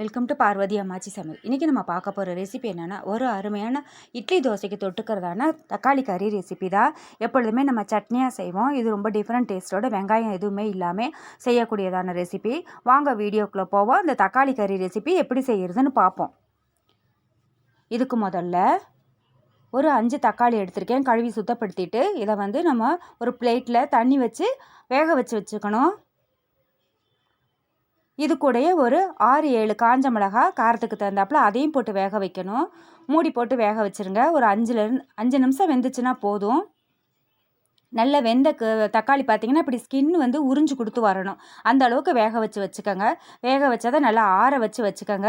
Welcome to Parvati அம்மாச்சி சமையல் இன்றைக்கி நம்ம பார்க்க போகிற ரெசிபி என்னென்னா ஒரு அருமையான இட்லி தோசைக்கு தொட்டுக்கிறதான தக்காளி கறி ரெசிபி தான். எப்பொழுதுமே நம்ம சட்னியாக செய்வோம். இது ரொம்ப டிஃப்ரெண்ட் டேஸ்ட்டோட வெங்காயம் எதுவுமே இல்லாமல் செய்யக்கூடியதான ரெசிபி வாங்க வீடியோக்குள்ளே போவோம். இந்த தக்காளி கறி ரெசிபி எப்படி செய்கிறதுன்னு பார்ப்போம். இதுக்கு முதல்ல ஒரு அஞ்சு தக்காளி எடுத்திருக்கேன். கழுவி சுத்தப்படுத்திட்டு இதை வந்து நம்ம ஒரு பிளேட்டில் தண்ணி வச்சு வேக வச்சு வச்சுக்கணும். இது கூடயே ஒரு ஆறு ஏழு காஞ்ச மிளகா காரத்துக்கு தகுந்தாப்புல அதையும் போட்டு வேக வைக்கணும். மூடி போட்டு வேக வச்சுருங்க. ஒரு அஞ்சுலேருந்து அஞ்சு நிமிஷம் வெந்துச்சுன்னா போதும். நல்ல வெந்த க தக்காளி பார்த்தீங்கன்னா இப்படி ஸ்கின் வந்து உறிஞ்சு கொடுத்து வரணும். அந்த அளவுக்கு வேக வச்சு வச்சுக்கோங்க. வேக வச்சதை நல்லா ஆற வச்சு வச்சுக்கோங்க.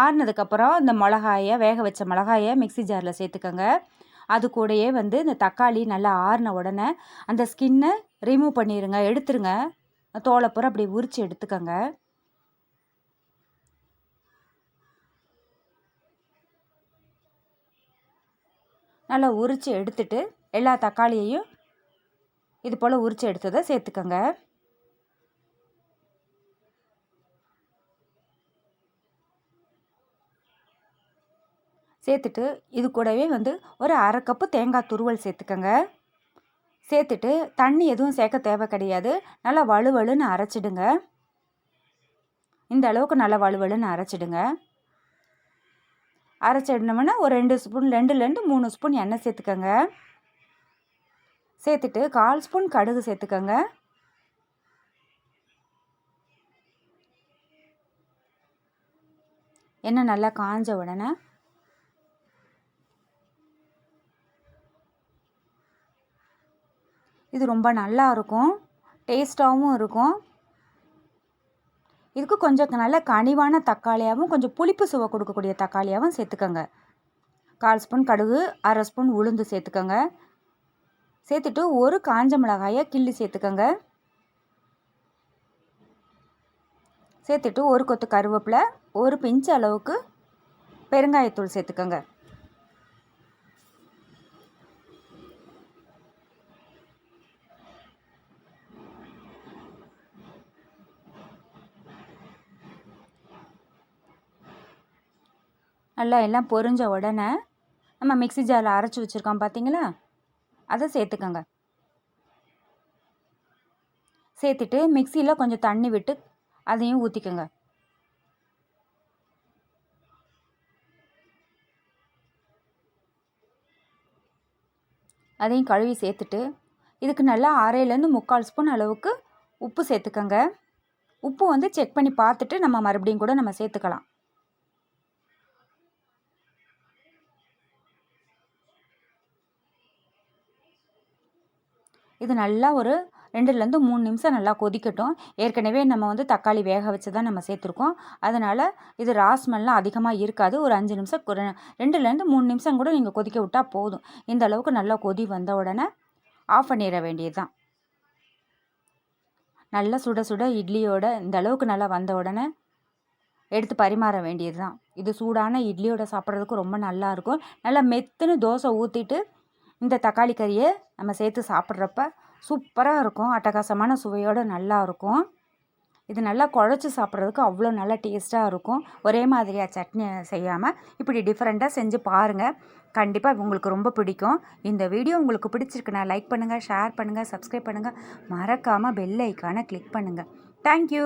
ஆறினதுக்கப்புறம் இந்த மிளகாயை வேக வச்ச மிளகாயை மிக்சி ஜாரில் சேர்த்துக்கோங்க. அது கூடயே வந்து இந்த தக்காளி நல்லா ஆறின உடனே அந்த ஸ்கின்னை ரிமூவ் பண்ணிடுங்க எடுத்துருங்க. தோலைப்புறம் அப்படி உரித்து எடுத்துக்கோங்க. நல்லா உரித்து எடுத்துட்டு எல்லா தக்காளியையும் இது போல் உரித்து எடுத்ததை சேர்த்துக்கோங்க. சேர்த்துட்டு இது கூடவே வந்து ஒரு அரை கப்பு தேங்காய் துருவல் சேர்த்துக்கோங்க. சேர்த்துட்டு தண்ணி எதுவும் சேர்க்க தேவை கிடையாது. நல்லா வலுவலுன்னு அரைச்சிடுங்க. இந்த அளவுக்கு நல்லா வலுவலுன்னு அரைச்சிடுங்க. அரைச்சிடணும்னா ஒரு ரெண்டு ஸ்பூன் ரெண்டுலேருந்து மூணு ஸ்பூன் எண்ணெய் சேர்த்துக்கோங்க. சேர்த்துட்டு கால் ஸ்பூன் கடுகு சேர்த்துக்கோங்க. எண்ணெய் நல்லா காஞ்ச உடனே இது ரொம்ப நல்லா இருக்கும். டேஸ்ட்டாகவும் இருக்கும். இதுக்கு கொஞ்சம் நல்ல கனிவான தக்காளியாகவும் கொஞ்சம் புளிப்பு சுவை கொடுக்கக்கூடிய தக்காளியாகவும் சேர்த்துக்கோங்க. கால் ஸ்பூன் கடுகு அரை ஸ்பூன் உளுந்து சேர்த்துக்கோங்க. சேர்த்துட்டு ஒரு காஞ்ச மிளகாயை கிள்ளி சேர்த்துக்கோங்க. சேர்த்துட்டு ஒரு கொத்து கருவேப்பிலை ஒரு பிஞ்சு அளவுக்கு பெருங்காயத்தூள் சேர்த்துக்கோங்க. நல்லா எல்லாம் பொரிஞ்ச உடனே நம்ம மிக்சி ஜாரில் அரைச்சி வச்சுருக்கோம் பார்த்தீங்களா அதை சேர்த்துக்கோங்க. சேர்த்துட்டு மிக்சியில் கொஞ்சம் தண்ணி விட்டு அதையும் ஊற்றிக்கோங்க அதையும் கழுவி சேர்த்துட்டு இதுக்கு நல்லா அரையிலேருந்து முக்கால் ஸ்பூன் அளவுக்கு உப்பு சேர்த்துக்கோங்க. உப்பு வந்து செக் பண்ணி பார்த்துட்டு நம்ம மறுபடியும் கூட நம்ம சேர்த்துக்கலாம். இது நல்லா ஒரு ரெண்டுலேருந்து மூணு நிமிஷம் நல்லா கொதிக்கட்டும். ஏற்கனவே நம்ம வந்து தக்காளி வேக வச்சு தான் நம்ம சேர்த்துருக்கோம். அதனால் இது ராஸ்மெல்லாம் அதிகமாக இருக்காது. ஒரு அஞ்சு நிமிஷம் ரெண்டுலேருந்து மூணு நிமிஷம் கூட நீங்கள் கொதிக்க விட்டால் போதும். இந்த அளவுக்கு நல்லா கொதி வந்த உடனே ஆஃப் பண்ணிட வேண்டியது தான் நல்லா சுட சுட இட்லியோட இந்த அளவுக்கு நல்லா வந்த உடனே எடுத்து பரிமாற வேண்டியது தான் இது சூடான இட்லியோட சாப்பிட்றதுக்கு ரொம்ப நல்லாயிருக்கும் நல்லா மெத்துன்னு தோசை ஊற்றிட்டு இந்த தக்காளி கறியை நம்ம சேர்த்து சாப்பிட்றப்ப சூப்பராக இருக்கும். அட்டகாசமான சுவையோடு நல்லா இருக்கும். இது நல்லா குழச்சி சாப்பிட்றதுக்கு அவ்வளோ நல்லா டேஸ்ட்டாக இருக்கும். ஒரே மாதிரியாக சட்னி செய்யாமல் இப்படி டிஃப்ரெண்ட்டாக செஞ்சு பாருங்கள் கண்டிப்பாக உங்களுக்கு ரொம்ப பிடிக்கும். இந்த வீடியோ உங்களுக்கு பிடிச்சிருக்குன்னா லைக் பண்ணுங்கள் ஷேர் பண்ணுங்கள் சப்ஸ்கிரைப் பண்ணுங்கள் மறக்காமல் பெல் ஐக்கானை கிளிக் பண்ணுங்கள் தேங்க்யூ